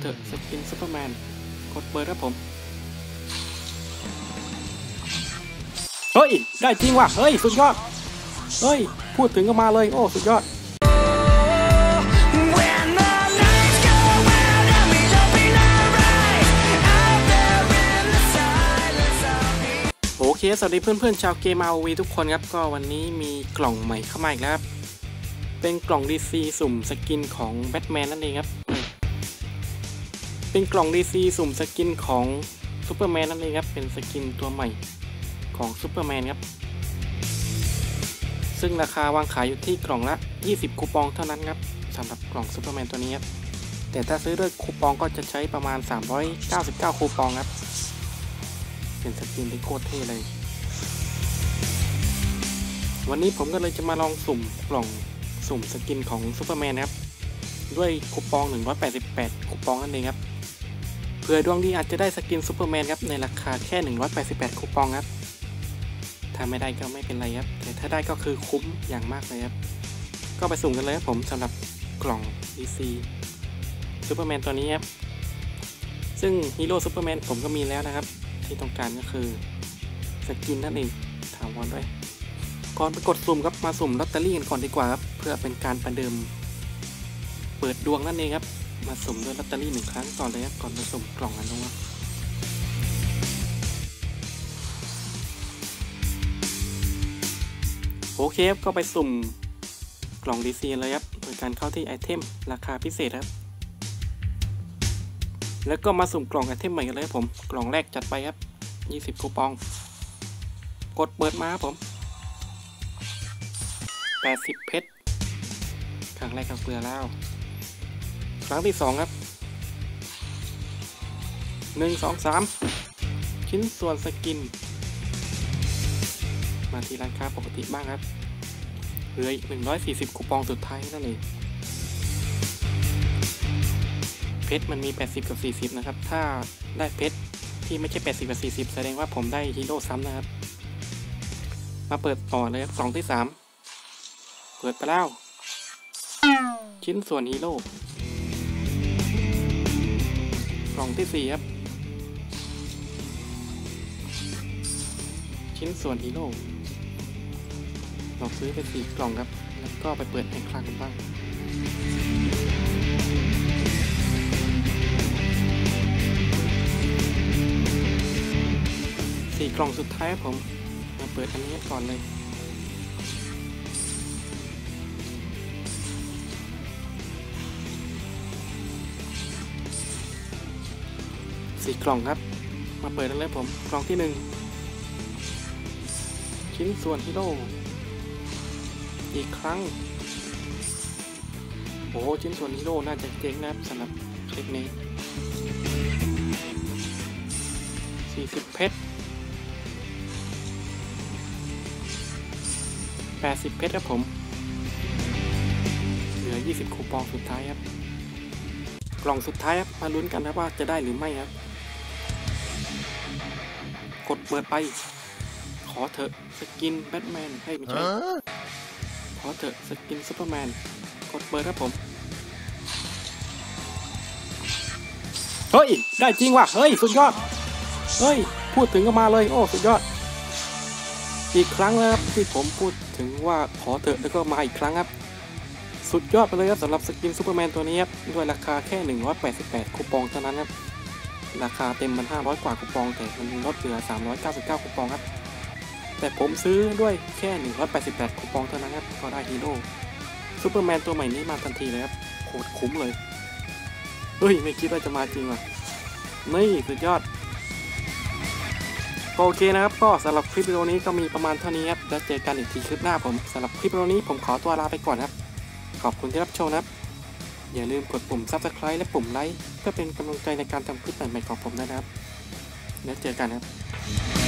เถอะสกินซูเปอร์แมนกดเปิดครับผม เฮ้ย ได้จริงว่ะ เฮ้ย สุดยอด เฮ้ย พูดถึงก็มาเลย โอ้ สุดยอดโอเค สวัสดีเพื่อนๆ ชาวเกม ROV ทุกคนครับ ก็วันนี้มีกล่องใหม่เข้ามาอีกแล้วครับ เป็นกล่อง DC สุ่มสกินของแบทแมนนั่นเองครับ เป็นกล่อง DC สุ่มสกินของซูเปอร์แมนนั่นเองครับ เป็นสกินตัวใหม่ของซูเปอร์แมนครับ ซึ่งราคาวางขายอยู่ที่กล่องละ 20 คูปองเท่านั้นครับสำหรับกล่องซูเปอร์แมนตัวนี้ครับ แต่ถ้าซื้อด้วยคูปองก็จะใช้ประมาณ 399 คูปองครับ เป็นสกินที่โคตรเท่เลย วันนี้ผมก็เลยจะมาลองสุ่มกล่องสุ่มสกินของซูเปอร์แมนครับ ด้วยคูปอง 188 คูปองนั่นเองครับ เผื่อดวงดีอาจจะได้สกินซูเปอร์แมนครับในราคาแค่ 188 คูปองครับ ถ้าไม่ได้ก็ไม่เป็นไรครับ แต่ถ้าได้ก็คือคุ้มอย่างมากเลยครับ ก็ไปสุ่มกันเลยครับผมสำหรับกล่อง DC ซูเปอร์แมนตัวนี้ครับ ซึ่งฮีโร่ซูเปอร์แมนผมก็มีแล้วนะครับ ที่ต้องการก็คือสกินนั่นเองถามวันด้วยก่อนไปกดสุ่มครับมาสุ่มลอตเตอรี่กันก่อนดีกว่าครับเพื่อเป็นการประเดิม เปิดดวงนั่นเองครับ มาสุ่มด้วยลอตเตอรี่หนึ่งครั้งก่อเลยครับก่อนไปสุ่มกล่องกันนะครับโอเคครับก็ไปสุ่มกล่อง DC เลยครับโดยการเข้าที่ไอเทมราคาพิเศษครับ แล้วก็มาสุ่มกล่องไอเทมใหม่กันเลยครับผม กล่องแรกจัดไปครับ 20คูปอง กดเปิดมาครับผม 80 เพชรครั้งแรกก็เกลือแล้ว ครั้งที่2ครับ1 2 3ชิ้นส่วนสกิน มาที่ร้านค้าปกติบ้างครับเหลืออีก 140 คูปองสุดท้ายนั่นเองเพชรมันมี 80 กับ 40 นะครับ ถ้าได้เพชรที่ไม่ใช่ 80 กับ 40 แสดงว่าผมได้ฮีโร่ซ้ำนะครับ มาเปิดต่อเลยครับกล่องที่ 3 เปิดไปแล้ว ชิ้นส่วนฮีโร่ กล่องที่ 4 ครับ ชิ้นส่วนฮีโร่เราซื้อไป4กล่องครับ แล้วก็ไปเปิดแองคลังกันบ้างสี่กล่องสุดท้ายครับผม มาเปิดอันนี้ก่อนเลย สี่กล่องครับ มาเปิดกันเลยผม กล่องที่หนึ่งชิ้นส่วนฮีโร่อีกครั้ง โอ้โหชิ้นส่วนฮีโร่น่าจะเจ๊งนะครับสำหรับคลิปนี้ 40 เพชร 80 เพชรครับผม เหลือ 20 คูปองสุดท้ายครับ กล่องสุดท้ายครับ มาลุ้นกันครับว่าจะได้หรือไม่ครับ ดเปิดไป ขอเถอะสกินแบทแมนให้ไม่ใช่ขอเถอะสกินซูเปอร์แมน กดเปิดครับผม เฮ้ย ได้จริงว่ะ เฮ้ย สุดยอด เฮ้ย พูดถึงก็มาเลย โอ้ สุดยอด อีกครั้งแล้วครับที่ผมพูดถึงว่าขอเถอะแล้วก็มาอีกครั้งครับ สุดยอดไปเลยครับสำหรับสกินซูเปอร์แมนตัวนี้ครับ ด้วยราคาแค่ 188 คูปองเท่านั้นครับ ราคาเต็มมัน 500 กว่าคูปอง แต่มันลดเหลือ 399คูปองครับ แต่ผมซื้อด้วยแค่ 188คูปองเท่านั้นครับ ก็ได้ฮีโร่ซูเปอร์แมนตัวใหม่นี้มาทันทีเลยครับโคตรคุ้มเลย เฮ้ย ไม่คิดว่าจะมาจริงว่ะ นี่สุดยอดโอเคนะครับ ก็สำหรับคลิปวิดีโอนี้ก็มีประมาณเท่านี้ครับ แล้วเจอกันอีกทีคลิปหน้าผมสำหรับคลิปวิดีโอนี้ผมขอตัวลาไปก่อนครับ ขอบคุณที่รับชมนะครับ อย่าลืมกดปุ่ม subscribe และปุ่มไลค์เพื่อเป็นกำลังใจในการทำคลิปใหม่ๆของผมนะครับ แล้วเจอกันครับ